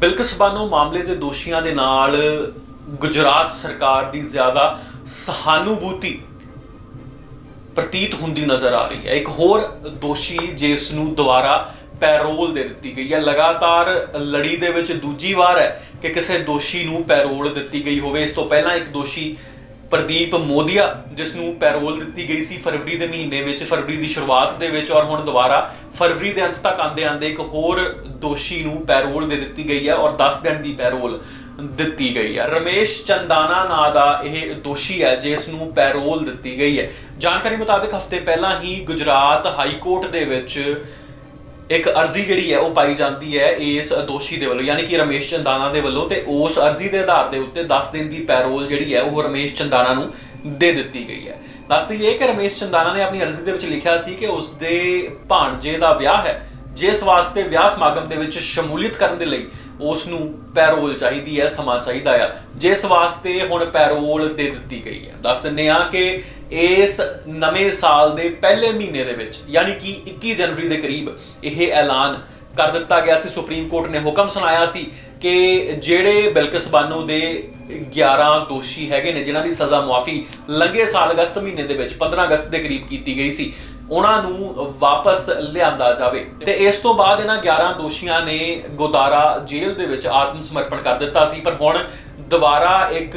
ਬਿਲਕਿਸ ਬਾਨੋ ਮਾਮਲੇ ਦੇ ਦੋਸ਼ੀਆਂ ਦੇ ਨਾਲ ਗੁਜਰਾਤ ਸਰਕਾਰ ਦੀ ਜ਼ਿਆਦਾ ਸਹਾਨੁਭੂਤੀ ਪ੍ਰਤੀਤ ਹੁੰਦੀ ਨਜ਼ਰ ਆ ਰਹੀ ਹੈ। ਇੱਕ ਹੋਰ ਦੋਸ਼ੀ ਜਿਸ ਨੂੰ ਦੁਬਾਰਾ ਪੈਰੋਲ ਦੇ ਦਿੱਤੀ ਗਈ ਹੈ। ਲਗਾਤਾਰ ਲੜੀ ਦੇ ਵਿੱਚ ਦੂਜੀ ਵਾਰ ਹੈ ਕਿ ਕਿਸੇ ਦੋਸ਼ੀ ਨੂੰ ਪੈਰੋਲ ਦਿੱਤੀ ਗਈ ਹੋਵੇ। ਇਸ ਤੋਂ ਪਹਿਲਾਂ ਇੱਕ ਦੋਸ਼ੀ ਪ੍ਰਦੀਪ ਮੋਦੀਆ ਜਿਸ ਨੂੰ ਪੈਰੋਲ ਦਿੱਤੀ ਗਈ ਸੀ ਫਰਵਰੀ ਦੇ ਮਹੀਨੇ ਵਿੱਚ, ਫਰਵਰੀ ਦੀ ਸ਼ੁਰੂਆਤ ਦੇ ਵਿੱਚ, ਔਰ ਹੁਣ ਦੁਬਾਰਾ ਫਰਵਰੀ ਦੇ ਅੰਤ ਤੱਕ ਆਂਦੇ ਆਂਦੇ ਇੱਕ ਹੋਰ ਦੋਸ਼ੀ ਨੂੰ ਪੈਰੋਲ ਦੇ ਦਿੱਤੀ ਗਈ ਹੈ ਔਰ 10 ਦਿਨ ਦੀ ਪੈਰੋਲ ਦਿੱਤੀ ਗਈ ਹੈ। ਰਮੇਸ਼ ਚੰਦਾਨਾ ਨਾਂ ਦਾ ਇਹ ਦੋਸ਼ੀ ਹੈ, ਜਿਸ ਨੂੰ ਪੈਰੋਲ ਦਿੱਤੀ ਗਈ ਹੈ। ਜਾਣਕਾਰੀ ਮੁਤਾਬਕ ਹਫ਼ਤੇ ਪਹਿਲਾਂ ਹੀ ਗੁਜਰਾਤ ਹਾਈ ਕੋਰਟ ਦੇ ਵਿੱਚ ਇੱਕ ਅਰਜ਼ੀ ਜਿਹੜੀ ਹੈ ਉਹ ਪਾਈ ਜਾਂਦੀ ਹੈ ਇਸ ਦੋਸ਼ੀ ਦੇ ਵੱਲੋਂ, ਯਾਨੀ ਕਿ ਰਮੇਸ਼ ਚੰਦਾਨਾ ਦੇ ਵੱਲੋਂ, ਤੇ ਉਸ ਅਰਜ਼ੀ ਦੇ ਆਧਾਰ ਦੇ ਉੱਤੇ 10 ਦਿਨ ਦੀ ਪੈਰੋਲ ਜਿਹੜੀ ਹੈ ਉਹ ਰਮੇਸ਼ ਚੰਦਾਨਾ ਨੂੰ ਦੇ ਦਿੱਤੀ ਗਈ ਹੈ। ਦੱਸਦੀ ਇਹ ਕਿ ਰਮੇਸ਼ ਚੰਦਾਨਾ ਨੇ ਆਪਣੀ ਅਰਜ਼ੀ ਦੇ ਵਿੱਚ ਲਿਖਿਆ ਸੀ ਕਿ ਉਸ ਦੇ ਭਾਣਜੇ ਦਾ ਵਿਆਹ ਹੈ, ਜਿਸ ਵਾਸਤੇ ਵਿਆਹ ਸਮਾਗਮ ਦੇ ਵਿੱਚ ਸ਼ਮੂਲੀਅਤ ਕਰਨ ਦੇ ਲਈ ਉਸ ਨੂੰ ਪੈਰੋਲ ਚਾਹੀਦੀ ਹੈ, ਸਮਾਂ ਚਾਹੀਦਾ ਆ। ਜਿਸ ਵਾਸਤੇ ਹੁਣ ਪੈਰੋਲ ਦੇ ਦਿੱਤੀ ਗਈ ਹੈ। ਦੱਸ ਦਿੰਦੇ ਆ ਕਿ ਇਸ ਨਵੇਂ ਸਾਲ ਦੇ ਪਹਿਲੇ ਮਹੀਨੇ ਦੇ ਵਿੱਚ, ਯਾਨੀ ਕਿ 21 ਜਨਵਰੀ ਦੇ ਕਰੀਬ, ਇਹ ਐਲਾਨ ਕਰ ਦਿੱਤਾ ਗਿਆ ਸੀ। ਸੁਪਰੀਮ ਕੋਰਟ ਨੇ ਹੁਕਮ ਸੁਣਾਇਆ ਸੀ ਕਿ ਜਿਹੜੇ ਬਿਲਕਿਸ ਬਾਨੋ ਦੇ 11 ਦੋਸ਼ੀ ਹੈਗੇ ਨੇ, ਜਿਨ੍ਹਾਂ ਦੀ ਸਜ਼ਾ ਮੁਆਫੀ ਲੰਘੇ ਸਾਲ ਅਗਸਤ ਮਹੀਨੇ ਦੇ ਵਿੱਚ 15 ਅਗਸਤ ਦੇ ਕਰੀਬ ਕੀਤੀ ਗਈ ਸੀ। ਉਹਨਾਂ ਨੂੰ ਵਾਪਸ ਲਿਆਂਦਾ ਜਾਵੇ। ਤੇ ਇਸ ਤੋਂ ਬਾਅਦ ਇਹਨਾਂ 11 ਦੋਸ਼ੀਆਂ ਨੇ ਗੋਦਾਰਾ ਜੇਲ੍ਹ ਦੇ ਵਿੱਚ ਆਤਮ ਸਮਰਪਣ ਕਰ ਦਿੱਤਾ ਸੀ। ਪਰ ਹੁਣ ਦੁਬਾਰਾ ਇੱਕ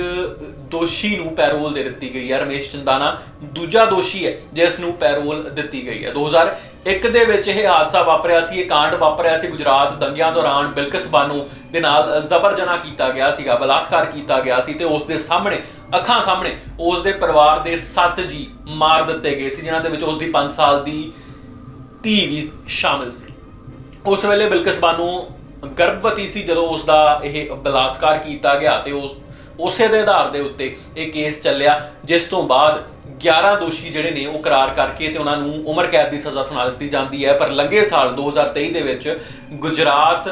ਦੋਸ਼ੀ ਨੂੰ ਪੈਰੋਲ ਦੇ ਦਿੱਤੀ ਗਈ ਹੈ, ਰਮੇਸ਼ ਚੰਦਾਨਾ। ਦੂਜਾ ਦੋਸ਼ੀ ਹੈ, ਜਿਸ ਨੂੰ ਪੈਰੋਲ ਦਿੱਤੀ ਗਈ ਹੈ। ਇੱਕ ਦੇ ਵਿੱਚ ਇਹ ਹਾਦਸਾ ਵਾਪਰਿਆ ਸੀ, ਇਹ ਕਾਂਡ ਵਾਪਰਿਆ ਸੀ ਗੁਜਰਾਤ ਦੰਗਿਆਂ ਦੌਰਾਨ ਬਿਲਕਿਸ ਬਾਨੋ ਦੇ ਨਾਲ ਜ਼ਬਰ ਜਨਾਹ ਕੀਤਾ ਗਿਆ ਸੀਗਾ, ਬਲਾਤਕਾਰ ਕੀਤਾ ਗਿਆ ਸੀ ਤੇ ਉਸ ਦੇ ਸਾਹਮਣੇ, ਅੱਖਾਂ ਸਾਹਮਣੇ ਉਸ ਦੇ ਪਰਿਵਾਰ ਦੇ 7 ਜੀ ਮਾਰ ਦਿੱਤੇ ਗਏ ਸੀ, ਜਿਨ੍ਹਾਂ ਦੇ ਵਿੱਚ ਉਸ ਦੀ 5 ਸਾਲ ਦੀ ਧੀ ਵੀ ਸ਼ਾਮਿਲ ਸੀ। ਉਸ ਵੇਲੇ ਬਿਲਕਿਸ ਬਾਨੂ ਗਰਭਵਤੀ ਸੀ ਜਦੋਂ ਉਸ ਦਾ ਇਹ ਬਲਾਤਕਾਰ ਕੀਤਾ ਗਿਆ ਤੇ ਉਸ ਉਸੇ ਦੇ ਆਧਾਰ ਦੇ ਉੱਤੇ ਇਹ ਕੇਸ ਚੱਲਿਆ, ਜਿਸ ਤੋਂ ਬਾਅਦ 11 ਦੋਸ਼ੀ ਜਿਹੜੇ ਨੇ ਉਹ ਕਰਾਰ ਕਰਕੇ ਤੇ ਉਹਨਾਂ ਨੂੰ ਉਮਰ ਕੈਦ ਦੀ ਸਜ਼ਾ ਸੁਣਾ ਦਿੱਤੀ ਜਾਂਦੀ ਹੈ। ਪਰ ਲੰਘੇ ਸਾਲ 2023 ਦੇ ਵਿੱਚ ਗੁਜਰਾਤ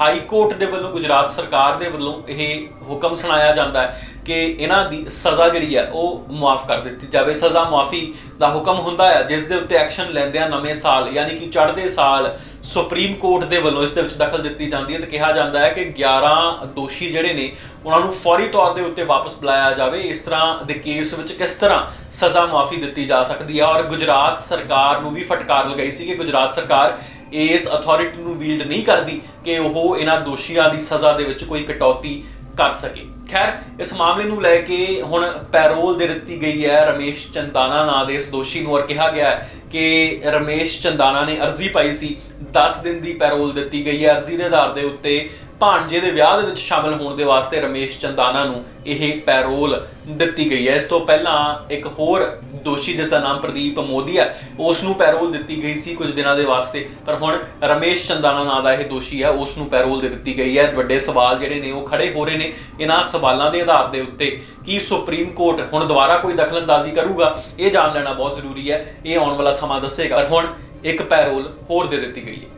ਹਾਈ ਕੋਰਟ ਦੇ ਵੱਲੋਂ, ਗੁਜਰਾਤ ਸਰਕਾਰ ਦੇ ਵੱਲੋਂ ਇਹ ਹੁਕਮ ਸੁਣਾਇਆ ਜਾਂਦਾ ਹੈ ਕਿ ਇਹਨਾਂ ਦੀ ਸਜ਼ਾ ਜਿਹੜੀ ਹੈ ਉਹ ਮਾਫ ਕਰ ਦਿੱਤੀ ਜਾਵੇ। ਸਜ਼ਾ ਮਾਫੀ ਦਾ ਹੁਕਮ ਹੁੰਦਾ ਹੈ, ਜਿਸ ਦੇ ਉੱਤੇ ਐਕਸ਼ਨ ਲੈਂਦਿਆਂ ਨਵੇਂ ਸਾਲ, ਯਾਨੀ ਕਿ ਚੜ੍ਹਦੇ ਸਾਲ ਸੁਪਰੀਮ ਕੋਰਟ ਦੇ ਵੱਲੋਂ ਇਸ ਦੇ ਵਿੱਚ ਦਖਲ ਦਿੱਤੀ ਜਾਂਦੀ ਹੈ ਤੇ ਕਿਹਾ ਜਾਂਦਾ ਹੈ ਕਿ 11 ਦੋਸ਼ੀ ਜਿਹੜੇ ਨੇ, ਉਹਨਾਂ ਨੂੰ ਫੌਰੀ ਤੌਰ ਦੇ ਉੱਤੇ ਵਾਪਸ ਬੁਲਾਇਆ ਜਾਵੇ। ਇਸ ਤਰ੍ਹਾਂ ਦੇ ਕੇਸ ਵਿੱਚ ਕਿਸ ਤਰ੍ਹਾਂ ਸਜ਼ਾ ਮਾਫੀ ਦਿੱਤੀ ਜਾ ਸਕਦੀ ਹੈ? ਔਰ ਗੁਜਰਾਤ ਸਰਕਾਰ ਨੂੰ ਵੀ ਫਟਕਾਰ ਲਗਾਈ ਸੀ ਕਿ ਗੁਜਰਾਤ ਸਰਕਾਰ ਇਸ ਅਥਾਰਟੀ ਨੂੰ ਵੀਲਡ ਨਹੀਂ ਕਰਦੀ ਕਿ ਉਹ ਇਹਨਾਂ ਦੋਸ਼ੀਆਂ ਦੀ ਸਜ਼ਾ ਦੇ ਵਿੱਚ ਕੋਈ ਕਟੌਤੀ ਕਰ ਸਕੇ। ਖੈਰ, ਇਸ ਮਾਮਲੇ ਨੂੰ ਲੈ ਕੇ ਹੁਣ ਪੈਰੋਲ ਦੇ ਦਿੱਤੀ ਗਈ ਹੈ, ਰਮੇਸ਼ ਚੰਦਾਨਾ ਨਾਂ ਦੇ ਇਸ ਦੋਸ਼ੀ ਨੂੰ ਔਰ ਕਿਹਾ ਗਿਆ ਹੈ ਕਿ ਰਮੇਸ਼ ਚੰਦਾਨਾ ਨੇ ਅਰਜ਼ੀ ਪਾਈ ਸੀ 10 ਦਿਨ ਦੀ ਪੈਰੋਲ ਦਿੱਤੀ ਗਈ ਹੈ। ਅਰਜ਼ੀ ਦੇ ਆਧਾਰ ਦੇ ਉੱਤੇ ਭਾਣਜੇ ਦੇ ਵਿਆਹ ਦੇ ਵਿੱਚ ਸ਼ਾਮਲ ਹੋਣ ਦੇ ਵਾਸਤੇ ਰਮੇਸ਼ ਚੰਦਾਨਾ ਨੂੰ ਇਹ ਪੈਰੋਲ ਦਿੱਤੀ ਗਈ ਹੈ। ਇਸ ਤੋਂ ਪਹਿਲਾਂ ਇੱਕ ਹੋਰ ਦੋਸ਼ੀ ਜਿਸ ਦਾ ਨਾਮ ਪ੍ਰਦੀਪ ਮੋਦੀ ਹੈ ਉਸ ਨੂੰ ਪੈਰੋਲ ਦਿੱਤੀ ਗਈ ਸੀ ਕੁਝ ਦਿਨਾਂ ਦੇ ਵਾਸਤੇ। ਪਰ ਹੁਣ ਰਮੇਸ਼ ਚੰਦਾਨਾ ਨਾਂ ਦਾ ਇਹ ਦੋਸ਼ੀ ਹੈ ਉਸ ਨੂੰ ਪੈਰੋਲ ਦੇ ਦਿੱਤੀ ਗਈ ਹੈ। ਵੱਡੇ ਸਵਾਲ ਜਿਹੜੇ ਨੇ ਉਹ ਖੜੇ ਹੋ ਰਹੇ ਨੇ ਇਹਨਾਂ ਸਵਾਲਾਂ ਦੇ ਆਧਾਰ ਦੇ ਉੱਤੇ ਕੀ ਸੁਪਰੀਮ ਕੋਰਟ ਹੁਣ ਦੁਬਾਰਾ ਕੋਈ ਦਖਲਅੰਦਾਜ਼ੀ ਕਰੂਗਾ, ਇਹ ਜਾਣ ਲੈਣਾ ਬਹੁਤ ਜ਼ਰੂਰੀ ਹੈ। ਇਹ ਆਉਣ ਵਾਲਾ ਸਮਾਂ ਦੱਸੇਗਾ। ਪਰ ਹੁਣ ਇੱਕ ਪੈਰੋਲ ਹੋਰ ਦੇ ਦਿੱਤੀ ਗਈ ਹੈ।